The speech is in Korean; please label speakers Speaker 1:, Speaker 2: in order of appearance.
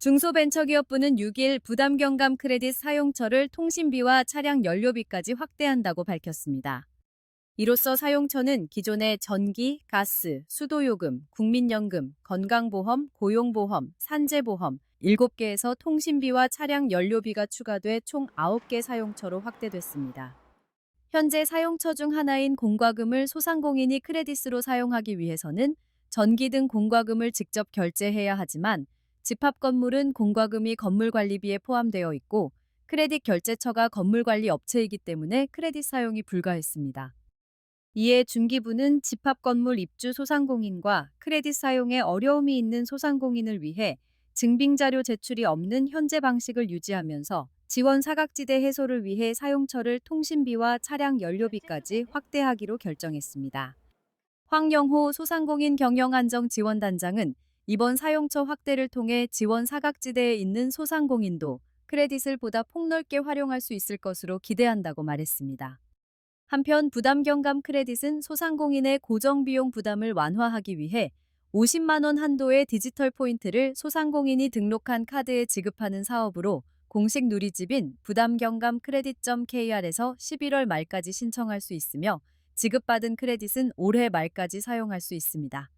Speaker 1: 중소벤처기업부는 6일 부담경감 크레딧 사용처를 통신비와 차량 연료비까지 확대한다고 밝혔습니다. 이로써 사용처는 기존의 전기, 가스, 수도요금, 국민연금, 건강보험, 고용보험, 산재보험 7개에서 통신비와 차량 연료비가 추가돼 총 9개 사용처로 확대됐습니다. 현재 사용처 중 하나인 공과금을 소상공인이 크레딧으로 사용하기 위해서는 전기 등 공과금을 직접 결제해야 하지만 집합 건물은 공과금이 건물 관리비에 포함되어 있고 크레딧 결제처가 건물 관리 업체이기 때문에 크레딧 사용이 불가했습니다. 이에 중기부는 집합 건물 입주 소상공인과 크레딧 사용에 어려움이 있는 소상공인을 위해 증빙자료 제출이 없는 현재 방식을 유지하면서 지원 사각지대 해소를 위해 사용처를 통신비와 차량 연료비까지 확대하기로 결정했습니다. 황영호 소상공인 경영안정지원단장은 이번 사용처 확대를 통해 지원 사각지대에 있는 소상공인도 크레딧을 보다 폭넓게 활용할 수 있을 것으로 기대한다고 말했습니다. 한편 부담 경감 크레딧은 소상공인의 고정 비용 부담을 완화하기 위해 50만 원 한도의 디지털 포인트를 소상공인이 등록한 카드에 지급하는 사업으로 공식 누리집인 부담경감 크레딧.kr에서 11월 말까지 신청할 수 있으며 지급받은 크레딧은 올해 말까지 사용할 수 있습니다.